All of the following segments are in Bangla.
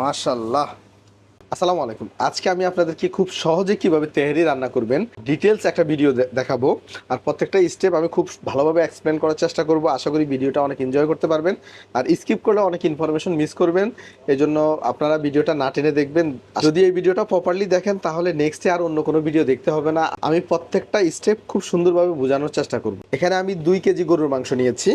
মাশাল্লাহ আসসালামু আলাইকুম। আজকে আমি আপনাদেরকে খুব সহজে কীভাবে তেহারি রান্না করবেন ডিটেলস একটা ভিডিও দেখাবো। আর প্রত্যেকটা স্টেপ আমি খুব ভালোভাবে এক্সপ্লেন করার চেষ্টা করব। আশা করি ভিডিওটা অনেক এনজয় করতে পারবেন। আর স্কিপ করলে অনেক ইনফরমেশন মিস করবেন। এই জন্য আপনারা ভিডিওটা না টেনে দেখবেন। যদি এই ভিডিওটা প্রপারলি দেখেন, তাহলে নেক্সটে আর অন্য কোনো ভিডিও দেখতে হবে না। আমি প্রত্যেকটা স্টেপ খুব সুন্দরভাবে বোঝানোর চেষ্টা করব। এখানে আমি দুই কেজি গরুর মাংস নিয়েছি।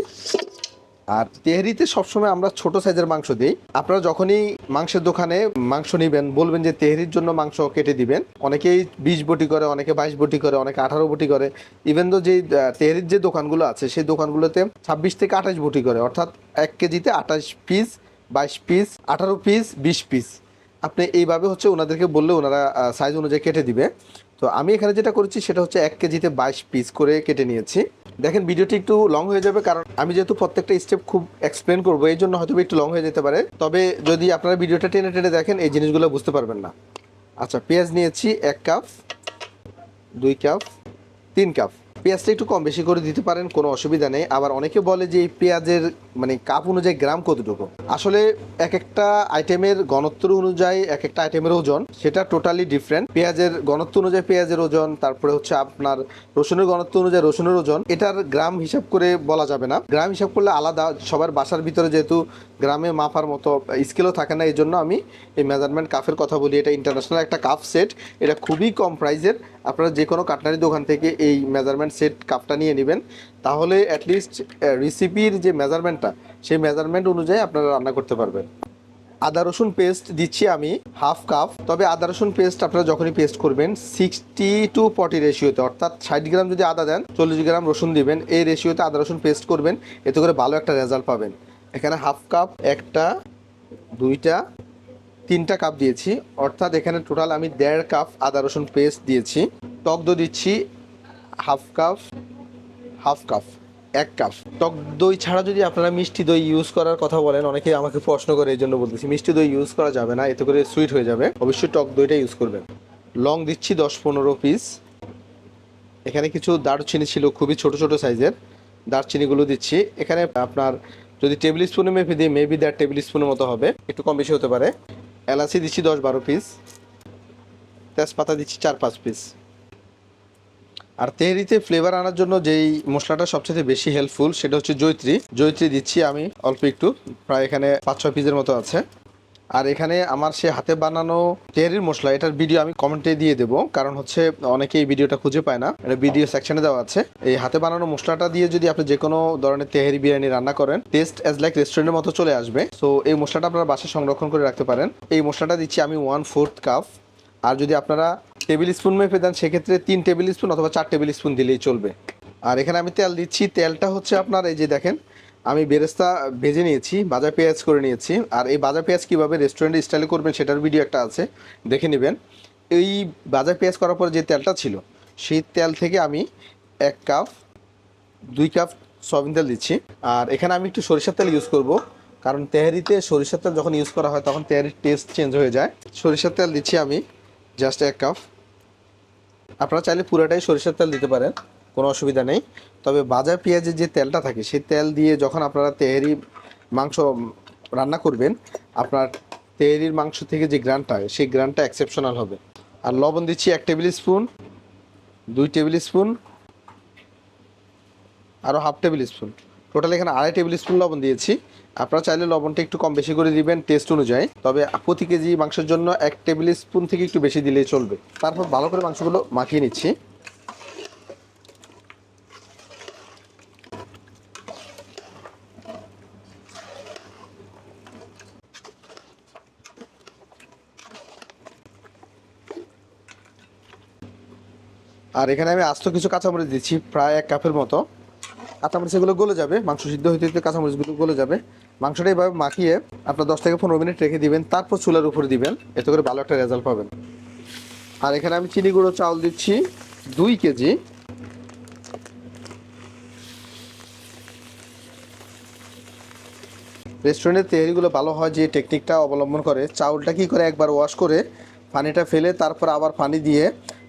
আর তেহরিতে সবসময় আমরা ছোট সাইজের মাংস দিই। আপনারা যখনই মাংসের দোকানে মাংস নিবেন, বলবেন যে তেহরির জন্য মাংস কেটে দিবেন। অনেকেই বিশ বটি করে, অনেকে বাইশ বটি করে, অনেকে আঠারো বটি করে। ইভেন তো যে তেহরির যে দোকানগুলো আছে, সেই দোকানগুলোতে ছাব্বিশ থেকে আঠাশ বটি করে, অর্থাৎ এক কেজিতে আঠাশ পিস বাইশ পিস আঠারো পিস বিশ পিস আপনি এইভাবে হচ্ছে ওনাদেরকে বললে ওনারা সাইজ অনুযায়ী কেটে দিবে। তো আমি এখানে যেটা করেছি সেটা হচ্ছে এক কেজিতে বাইশ পিস করে কেটে নিয়েছি। দেখেন ভিডিওটি একটু লং হয়ে যাবে কারণ আমি যেহেতু প্রত্যেকটা স্টেপ খুব এক্সপ্লেন করব, এই জন্য হয়তো একটু লং হয়ে যেতে পারে। তবে যদি আপনারা ভিডিওটা টেনে টেনে দেখেন, এই জিনিসগুলো বুঝতে পারবেন না। আচ্ছা পেঁয়াজ নিয়েছি এক কাপ দুই কাপ তিন কাপ পেঁয়াজটা একটু কম বেশি করে দিতে পারেন, কোনো অসুবিধা নেই। আবার অনেকে বলে যে এই পেঁয়াজের মানে কাপ অনুযায়ী গ্রাম কতটুকু? আসলে এক একটা আইটেমের ঘনত্ব অনুযায়ী, এক একটা আইটেমের ওজন, সেটা টোটালি ডিফারেন্ট পেঁয়াজের ঘনত্ব অনুযায়ী পেঁয়াজের ওজন, তারপরে হচ্ছে আপনার রসুনের ঘনত্ব অনুযায়ী রসুনের ওজন। এটার গ্রাম হিসাব করে বলা যাবে না। গ্রাম হিসাব করলে আলাদা, সবার বাসার ভিতরে যেহেতু গ্রামে মাপার মতো স্কেলও থাকে না এই জন্য আমি এই মেজারমেন্ট কাফের কথা বলি। এটা ইন্টারন্যাশনাল একটা কাপ সেট এটা খুবই কম প্রাইজের আপনারা যে কোনো কাটনারি দোকান থেকে এই মেজারমেন্ট সেট কাপটা নিয়ে নেবেন। তাহলে অ্যাটলিস্ট রেসিপির যে মেজারমেন্টটা সেই মেজারমেন্ট অনুযায়ী আপনারা রান্না করতে পারবেন। আদা, রসুন পেস্ট দিচ্ছি আমি হাফ কাপ তবে আদা, রসুন পেস্ট আপনারা যখনই পেস্ট করবেন সিক্সটি টু ফর্টি রেশিওতে অর্থাৎ ষাট গ্রাম যদি আদা দেন, চল্লিশ গ্রাম রসুন দিবেন, এই রেশিওতে আদা, রসুন পেস্ট করবেন, এতে করে ভালো একটা রেজাল্ট পাবেন। এখানে হাফ কাপ, একটা, দুইটা, তিনটা কাপ দিয়েছি। অর্থাৎ এখানে টোটাল আমি দেড় কাপ আদা রসুন পেস্ট দিয়েছি। টক দই দিচ্ছি হাফ কাপ হাফ কাপ, এক কাপ। টক দই ছাড়া যদি আপনারা মিষ্টি দই ইউজ করার কথা বলেন, অনেকে আমাকে প্রশ্ন করে এই জন্য বলতেছি, মিষ্টি দই ইউজ করা যাবে না, এতে করে সুইট হয়ে যাবে। অবশ্যই টক দইটা ইউজ করবেন। লং দিচ্ছি দশ পনেরো পিস এখানে কিছু দারচিনি ছিল, খুবই ছোট ছোট সাইজের দারচিনিগুলো দিচ্ছি। এখানে আপনার যদি টেবিল স্পুনে মেপে দিই মেবি দেড় টেবিল স্পুনের মতো হবে। একটু কম বেশি হতে পারে। এলাচি দিচ্ছি দশ বারো পিস তেজপাতা দিচ্ছি চার পাঁচ পিস আর তেহরিতে ফ্লেভার আনার জন্য যেই মশলাটা সবচেয়ে বেশি হেল্পফুল সেটা হচ্ছে জৈত্রী জৈত্রী দিচ্ছি আমি অল্প একটু। প্রায় এখানে পাঁচ ছয় পিসের মতো আছে। আর এখানে আমার সে হাতে বানানো তেহরির মশলা, এটার ভিডিও আমি কমেন্টে দিয়ে দেবো। কারণ হচ্ছে অনেকে এই ভিডিওটা খুঁজে পায় না। এটা ভিডিও সেকশনে দেওয়া আছে। এই হাতে বানানো মশলাটা দিয়ে যদি আপনি যে কোনো ধরনের তেহারি বিরিয়ানি রান্না করেন টেস্ট অ্যাজ লাইক রেস্টুরেন্টের মতো চলে আসবে। সো এই মশলাটা আপনারা বাসায় সংরক্ষণ করে রাখতে পারেন। এই মশলাটা দিচ্ছি আমি ওয়ান ফোর্থ কাপ আর যদি আপনারা টেবিল স্পুন মেপে দেন, সেক্ষেত্রে তিন টেবিল স্পুন অথবা চার টেবিল স্পুন দিলেই চলবে। আর এখানে আমি তেল দিচ্ছি। তেলটা হচ্ছে আপনার এই যে দেখেন আমি বেরেস্তা ভেজে নিয়েছি ভাজা পেঁয়াজ করে নিয়েছি। আর এই ভাজা পেঁয়াজ কীভাবে রেস্টুরেন্টে স্টাইলে করবেন সেটার ভিডিও একটা আছে, দেখে নেবেন। এই ভাজা পেঁয়াজ করার পর যে তেলটা ছিল, সেই তেল থেকে আমি এক কাপ, দুই কাপ সয়াবিন তেল দিচ্ছি। আর এখানে আমি একটু সরিষার তেল ইউজ করব, কারণ তেহারিতে সরিষার তেল যখন ইউজ করা হয়, তখন তেহারির টেস্ট চেঞ্জ হয়ে যায়। সরিষার তেল দিচ্ছি আমি জাস্ট এক কাপ। আপনারা চাইলে পুরোটাই সরিষার তেল দিতে পারেন। কোনো অসুবিধা নেই। তবে বাজার পেঁয়াজের যে তেলটা থাকে, সেই তেল দিয়ে যখন আপনারা তেহারি মাংস রান্না করবেন, আপনার তেহারির মাংস থেকে যে গ্রানটা হয়, সেই গ্রানটা এক্সেপশনাল হবে। আর লবণ দিচ্ছি এক টেবিল স্পুন, দুই টেবিল স্পুন আরও হাফ টেবিল স্পুন। টোটাল এখানে আড়াই টেবিল স্পুন লবণ দিয়েছি। আপনারা চাইলে লবণটা একটু কম বেশি করে দিবেন টেস্ট অনুযায়ী। তবে প্রতি কেজি মাংসের জন্য এক টেবিল স্পুন থেকে একটু বেশি দিলেই চলবে। তারপর ভালো করে মাংসগুলো মাখিয়ে নিচ্ছি। আর এখানে আমি আস্ত কিছু কাঁচামরিচ দিচ্ছি, প্রায় এক কাপের মতো। কাঁচামরিচ এগুলো গলে যাবে, মাংস সিদ্ধ হইতে হইতে কাঁচামরিচগুলো গলে যাবে। মাংসটা এইভাবে মাখিয়ে আপনার দশ থেকে পনেরো মিনিট রেখে দিবেন, তারপর চুলার উপরে দিবেন, এতে করে ভালো একটা রেজাল্ট পাবেন। আর এখানে আমি চিনি গুঁড়ো চাউল দিচ্ছি, দুই কেজি। রেস্টুরেন্টের তেহারিগুলো ভালো হয় যে টেকনিকটা অবলম্বন করে, চাউলটা কি করে একবার ওয়াশ করে পানিটা ফেলে, তারপর আবার পানি দিয়ে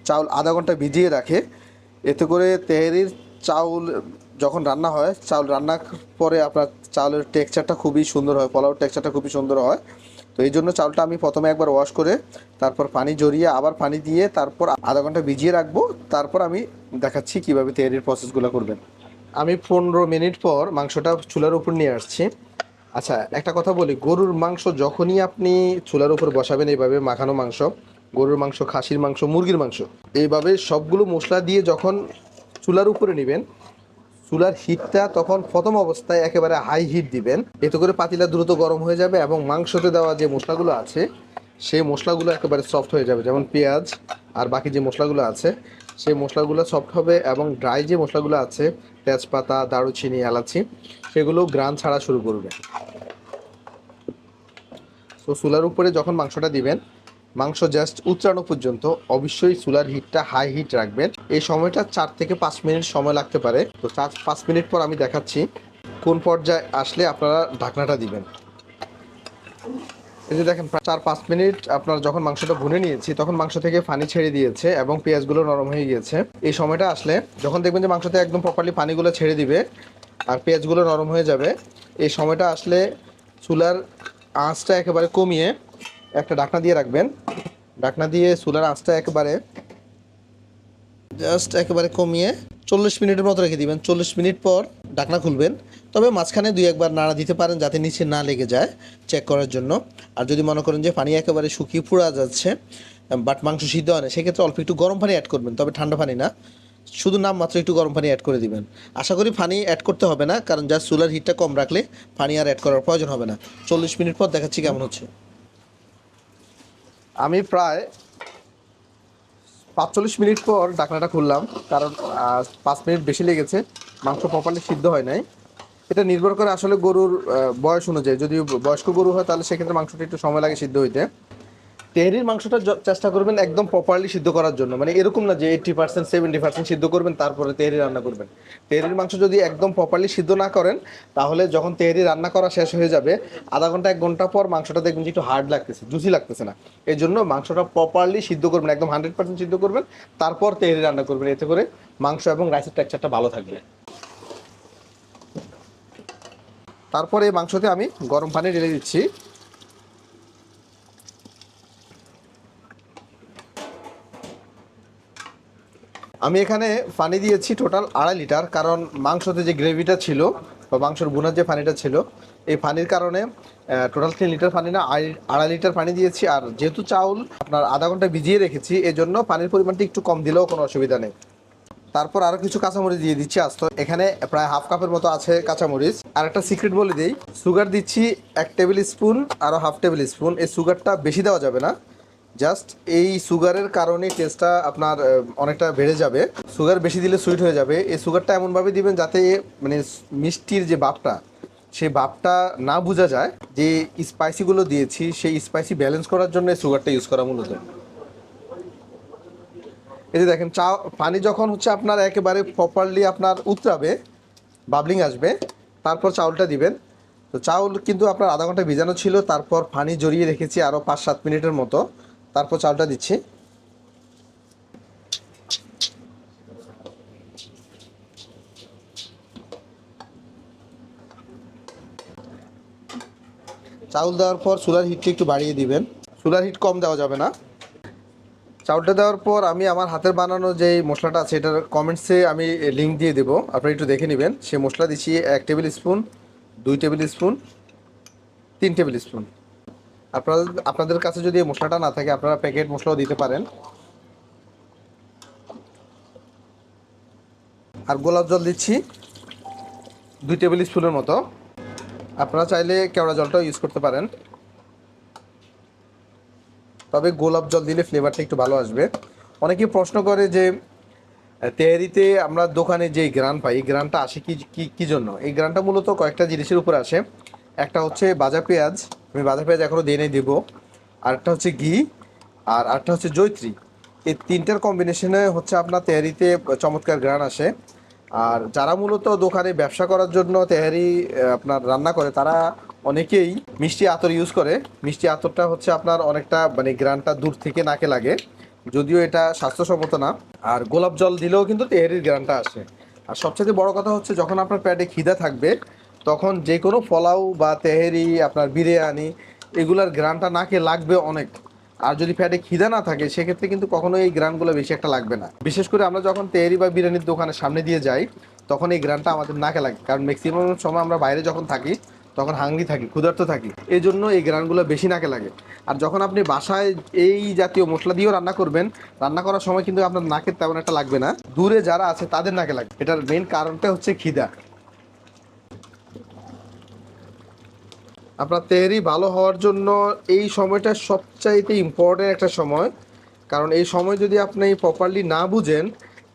চাউল আধা ঘণ্টা ভিজিয়ে রাখে। এতে করে তেহারির চাউল যখন রান্না হয়, চাউল রান্নার পরে আপনার চাউলের টেক্সচারটা খুবই সুন্দর হয়, পোলাওর টেক্সচারটা খুবই সুন্দর হয়। তো এই জন্য চাউলটা আমি প্রথমে একবার ওয়াশ করে, তারপর পানি জড়িয়ে আবার পানি দিয়ে তারপর আধা ঘণ্টা ভিজিয়ে রাখব। তারপর আমি দেখাচ্ছি কীভাবে তৈরির প্রসেসগুলো করবেন। আমি পনেরো মিনিট পর মাংসটা চুলার উপর নিয়ে আসছি। আচ্ছা একটা কথা বলি, গরুর মাংস যখনই আপনি চুলার উপর বসাবেন, এইভাবে মাখানো মাংস গরুর মাংস, খাসির মাংস, মুরগির মাংস। এইভাবে সবগুলো মশলা দিয়ে যখন চুলার উপরে নেবেন, চুলার হিটটা তখন প্রথম অবস্থায় একেবারে হাই হিট দিবেন। এতে করে পাতিলা দ্রুত গরম হয়ে যাবে এবং মাংসতে দেওয়া যে মশলাগুলো আছে, সেই মশলাগুলো একেবারে সফট হয়ে যাবে। যেমন পেঁয়াজ আর বাকি যে মশলাগুলো আছে, সেই মশলাগুলো সফট হবে এবং ড্রাই যে মশলাগুলো আছে, তেজপাতা, দারুচিনি, এলাচি, সেগুলো গ্রান ছাড়া শুরু করবে। তো চুলার উপরে যখন মাংসটা দিবেন মাংস জাস্ট উচ্চারণ পর্যন্ত অবশ্যই চুলার হিটটা হাই হিট রাখবেন। এই সময়টা চার থেকে পাঁচ মিনিট সময় লাগতে পারে। তো চার পাঁচ মিনিট পর আমি দেখাচ্ছি কোন পর্যায়ে আসলে আপনারা ঢাকনাটা দিবেন। এই যে দেখেন চার পাঁচ মিনিট আপনার যখন মাংসটা ভুনে নিয়েছি, তখন মাংস থেকে পানি ছেড়ে দিয়েছে এবং পেঁয়াজগুলো নরম হয়ে গিয়েছে। এই সময়টা আসলে যখন দেখবেন যে মাংসতে একদম প্রপারলি পানিগুলো ছেড়ে দিবে আর পেঁয়াজগুলো নরম হয়ে যাবে, এই সময়টা আসলে চুলার আঁচটা একেবারে কমিয়ে একটা ডাকনা দিয়ে রাখবেন। ডাকনা দিয়ে চুলার আঁচটা একেবারে জাস্ট একেবারে কমিয়ে চল্লিশ মিনিটের মতো রেখে দিবেন। চল্লিশ মিনিট পর ডাকনা খুলবেন। তবে মাঝখানে দুই একবার নাড়া দিতে পারেন যাতে নিচে না লেগে যায় চেক করার জন্য। আর যদি মনে করেন যে পানি একেবারে শুকিয়ে পুড়া যাচ্ছে বাট মাংস সিদ্ধ হয় না, সেক্ষেত্রে অল্প একটু গরম পানি অ্যাড করবেন, তবে ঠান্ডা পানি না। শুধু নাম মাত্র একটু গরম পানি অ্যাড করে দিবেন। আশা করি পানি অ্যাড করতে হবে না, কারণ জাস্ট চুলার হিটটা কম রাখলে পানি আর অ্যাড করার প্রয়োজন হবে না। চল্লিশ মিনিট পর দেখাচ্ছি কেমন হচ্ছে। আমি প্রায় পাঁচচল্লিশ মিনিট পর ডাকনাটা খুললাম, কারণ পাঁচ মিনিট বেশি লেগেছে, মাংস প্রপারলি সিদ্ধ হয় নাই। এটা নির্ভর করে আসলে গরুর বয়স অনুযায়ী। যদি বয়স্ক গরু হয়, তাহলে সেক্ষেত্রে মাংসটা একটু সময় লাগে সিদ্ধ হইতে। তেহরির মাংসটা চেষ্টা করবেন একদম প্রপারলি সিদ্ধ করার জন্য। মানে এরকম না যে এইটটি পার্সেন্ট সেভেন্টি পার্সেন্ট সিদ্ধ করবেন, তারপরে তেহরি রান্না করবেন। তেহরির মাংস যদি একদম প্রপারলি সিদ্ধ না করেন, তাহলে যখন তেহরি রান্না করা শেষ হয়ে যাবে, আধা ঘণ্টা, এক ঘণ্টা পর মাংসটা দেখবেন যে একটু হার্ড লাগতেছে জুসি লাগতেছে না। এই জন্য মাংসটা প্রপারলি সিদ্ধ করবেন, একদম হান্ড্রেড পার্সেন্ট সিদ্ধ করবেন, তারপর তেহরি রান্না করবেন। এতে করে মাংস এবং রাইসের টেক্সচারটা ভালো থাকবে। তারপরে এই মাংসতে আমি গরম পানি ঢেলে দিচ্ছি। আমি এখানে পানি দিয়েছি টোটাল আড়াই লিটার, কারণ মাংসতে যে গ্রেভিটা ছিল, বা মাংসর বুনার যে পানিটা ছিল, এই পানির কারণে টোটাল তিন লিটার পানি না, আড়াই- লিটার পানি দিয়েছি। আর যেহেতু চাউল আপনার আধা ঘণ্টা ভিজিয়ে রেখেছি এই জন্য পানির পরিমাণটা একটু কম দিলেও কোনো অসুবিধা নেই। তারপর আরও কিছু কাঁচামরিচ দিয়ে দিচ্ছি আস্ত। এখানে প্রায় হাফ কাপের মতো আছে কাঁচামরিচ। আর একটা সিক্রেট বলে দিই, সুগার দিচ্ছি এক টেবিল স্পুন আরও হাফ টেবিল স্পুন। এই সুগারটা বেশি দেওয়া যাবে না। জাস্ট এই সুগারের কারণে টেস্টটা আপনার অনেকটা বেড়ে যাবে। সুগার বেশি দিলে সুইট হয়ে যাবে। এই সুগারটা এমনভাবে দিবেন যাতে মানে মিষ্টির যে বাপটা সেই ভাবটা না বোঝা যায়। যে স্পাইসিগুলো দিয়েছি, সেই স্পাইসি ব্যালেন্স করার জন্য এই সুগারটা ইউজ করা মূলত। এই যে দেখেন, চা, পানি যখন হচ্ছে আপনার একেবারে প্রপারলি আপনার উতরাবে বাবলিং আসবে, তারপর চাউলটা দিবেন। তো চাউল কিন্তু আপনার আধা ঘণ্টা ভিজানো ছিল, তারপর পানি জড়িয়ে রেখেছি আরও পাঁচ সাত মিনিটের মতো। তারপর চালটা দিচ্ছি। চাউল দেওয়ার পর চুলার হিটটা একটু বাড়িয়ে দিবেন। চুলার হিট কম দেওয়া যাবে না। চাউলটা দেওয়ার পর আমি আমার হাতের বানানো যে মশলাটা আছে, এটার কমেন্টসে আমি লিঙ্ক দিয়ে দেবো। আপনারা একটু দেখে নেবেন। সেই মশলা দিচ্ছি এক টেবিল স্পুন, দুই টেবিল স্পুন, তিন টেবিল স্পুন। আপনারা, আপনাদের কাছে যদি মশলাটা না থাকে, আপনারা প্যাকেট মশলাও দিতে পারেন। আর গোলাপ জল দিচ্ছি দুই টেবিল স্পুনের মতো। আপনারা চাইলে কেওড়া জলটাও ইউজ করতে পারেন। তবে গোলাপ জল দিলে ফ্লেভারটা একটু ভালো আসবে। অনেকেই প্রশ্ন করে যে, তেহারিতে আমরা দোকানে যে গ্রান পাই, এই গ্রানটা আসে কি কি জন্য? এই গ্রানটা মূলত কয়েকটা জিনিসের উপর আসে। একটা হচ্ছে বাজা পেঁয়াজ আমি বাজা পেঁয়াজ এখনও দিয়ে দেব। আরেকটা হচ্ছে ঘি, আর আরেকটা হচ্ছে জৈত্রী এই তিনটার কম্বিনেশনে হচ্ছে আপনার তেহারিতে চমৎকার গ্রান আসে। আর যারা মূলত দোকানে ব্যবসা করার জন্য তেহারি আপনার রান্না করে, তারা অনেকেই মিষ্টি আতর ইউজ করে। মিষ্টি আতরটা হচ্ছে আপনার অনেকটা মানে গ্রানটা দূর থেকে নাকে লাগে। যদিও এটা স্বাস্থ্যসম্মত না। আর গোলাপ জল দিলেও কিন্তু তেহারির গ্রানটা আসে। আর সবচেয়ে বড় কথা হচ্ছে, যখন আপনার পেটে খিদা থাকবে তখন যে কোনো পোলাও বা তেহেরি, আপনার বিরিয়ানি, এগুলার গ্রানটা নাকে লাগবে অনেক। আর যদি ফ্যাটে খিদা না থাকে, সেক্ষেত্রে কিন্তু কখনো এই গ্রানগুলো বেশি একটা লাগবে না। বিশেষ করে আমরা যখন তেহরি বা বিরিয়ানির দোকানের সামনে দিয়ে যাই, তখন এই গ্রানটা আমাদের নাকে লাগে। কারণ ম্যাক্সিমাম সময় আমরা বাইরে যখন থাকি, তখন হাঙ্গি থাকি, ক্ষুধার্ত থাকি। এই জন্য এই গ্রানগুলো বেশি নাকে লাগে। আর যখন আপনি বাসায় এই জাতীয় মশলা দিয়েও রান্না করবেন, রান্না করার সময় কিন্তু আপনার নাকের তেমন একটা লাগবে না। দূরে যারা আছে তাদের নাকে লাগবে এটার মেন কারণটা হচ্ছে খিদা। আপনার তেহরি ভালো হওয়ার জন্য এই সময়টা সবচাইতে ইম্পর্টেন্ট একটা সময়। কারণ এই সময় যদি আপনি প্রপারলি না বুঝেন,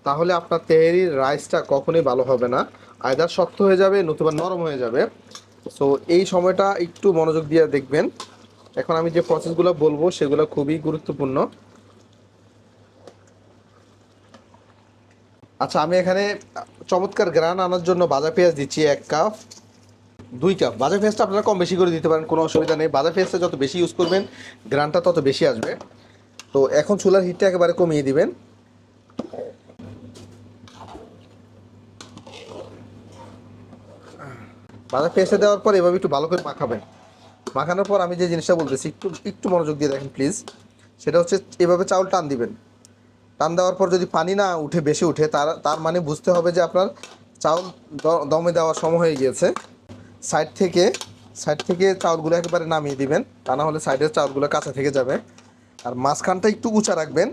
তাহলে আপনার তেহরির রাইসটা কখনোই ভালো হবে না। আয়দার শক্ত হয়ে যাবে নতুবা নরম হয়ে যাবে। সো এই সময়টা একটু মনোযোগ দিয়ে দেখবেন। এখন আমি যে প্রসেসগুলো বলব, সেগুলো খুবই গুরুত্বপূর্ণ। আচ্ছা আমি এখানে চমৎকার গ্রান আনার জন্য বাজা পেঁয়াজ দিচ্ছি এক কাপ। দুই কাপ বাজা পেঁয়াজটা আপনারা কম বেশি করে দিতে পারেন, কোনো অসুবিধা নেই। বাজার পেঁয়াজটা যত বেশি ইউজ করবেন গ্রানটা তত বেশি আসবে। তো এখন চুলার হিটটা একেবারে কমিয়ে দিবেন। বাজার পেঁয়াজটা দেওয়ার পর এভাবে একটু ভালো করে মাখাবেন। মাখানোর পর আমি যে জিনিসটা বলতেছি, একটু একটু মনোযোগ দিয়ে দেখেন প্লিজ সেটা হচ্ছে এভাবে চাউল টান দিবেন। টান দেওয়ার পর যদি পানি না উঠে, বেশি উঠে, তার তার মানে বুঝতে হবে যে আপনার চাউল দমে দেওয়ার সময় হয়ে গিয়েছে। সাইড থেকে সাইড থেকে চাউলগুলো একেবারে নামিয়ে দিবেন। তা না হলে সাইডের চাউলগুলো কাঁচা থেকে যাবে। আর মাঝখানটা একটু উঁচা রাখবেন,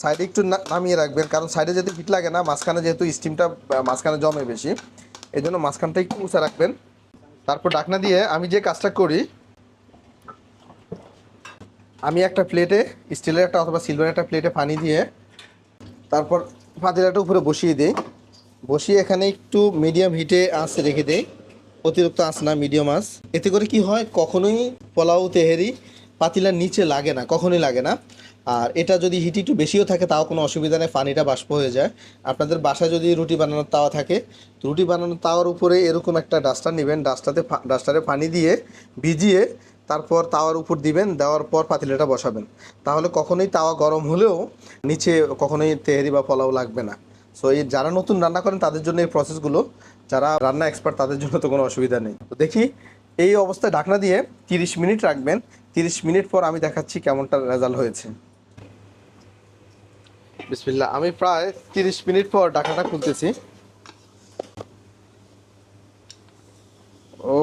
সাইডে একটু নামিয়ে রাখবেন। কারণ সাইডে যেহেতু হিট লাগে না, মাঝখানে যেহেতু স্টিমটা মাঝখানে জমে বেশি এই জন্য মাঝখানটা একটু উঁচা রাখবেন। তারপর ডাকনা দিয়ে আমি যে কাজটা করি, আমি একটা প্লেটে স্টিলের একটা অথবা সিলভারের একটা প্লেটে পানি দিয়ে, তারপর পাতিলাটা উপরে বসিয়ে দিই। বসিয়ে এখানে একটু মিডিয়াম হিটে আঁচ রেখে দিই। অতিরিক্ত আঁচ না মিডিয়াম আঁচ। এতে করে কি হয়, কখনোই পোলাও, তেহেরি পাতিলার নিচে লাগে না, কখনোই লাগে না। আর এটা যদি হিট একটু বেশিও থাকে, তাও কোনো অসুবিধা নেই, পানিটা বাষ্প হয়ে যায়। আপনাদের বাসায় যদি রুটি বানানোর তাওয়া থাকে রুটি বানানোর তাওয়ার উপরে এরকম একটা ডাস্টার নেবেন, ডাস্টাতে ডাস্টারে পানি দিয়ে ভিজিয়ে তারপর তাওয়ার উপর দিবেন, দেওয়ার পর পাতিলাটা বসাবেন। তাহলে কখনোই তাওয়া গরম হলেও নিচে কখনোই তেহেরি বা পোলাও লাগবে না। সো এই যারা নতুন রান্না করেন, তাদের জন্য এই প্রসেসগুলো যারা রান্না এক্সপার্ট তাদের জন্য তো কোনো অসুবিধা নেই। তো দেখি, এই অবস্থায় ঢাকনা দিয়ে তিরিশ মিনিট রাখবেন। তিরিশ মিনিট পর আমি দেখাচ্ছি কেমনটা রেজাল্ট হয়েছে। বিসমিল্লাহ, আমি প্রায় তিরিশ মিনিট পর ঢাকনাটা খুলতেছি। ও,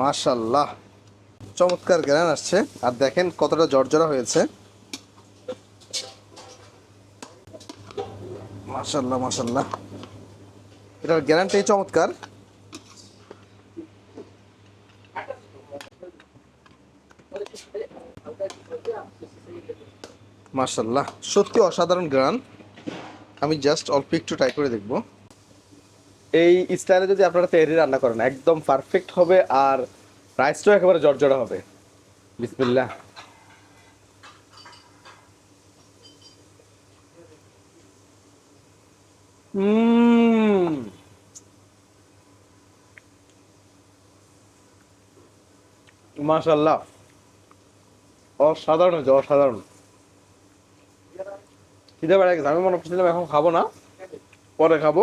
মাশাল্লাহ। চমৎকার জ্ঞান আসছে। আর দেখেন কতটা জর্জরা হয়েছে। মাশাল্লাহ মাশাল্লাহ। এটার গ্যারান্টি চমৎকার। মাশাল্লাহ সত্যি অসাধারণ গ্রান আমি জাস্ট অল্প একটু ট্রাই করে দেখব। এই স্টাইলে যদি আপনারা তেহরি রান্না করেন, একদম পারফেক্ট হবে আর রাইসটাও একেবারে জর্জরা হবে। বিসমিল্লাহ। হুম মাশাল্লাহ অসাধারণ হয়েছে, অসাধারণ। খিদে বেড়ে গেছে, আমি মনে করছিলাম এখন খাব না, পরে খাব।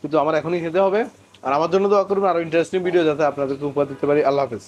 কিন্তু আমার এখনই খেতে হবে। আর আমার জন্য দোয়া করবেন আরও ইন্টারেস্টিং ভিডিও যাতে আপনাদেরকে উপহার দিতে পারি। আল্লাহ হাফেজ।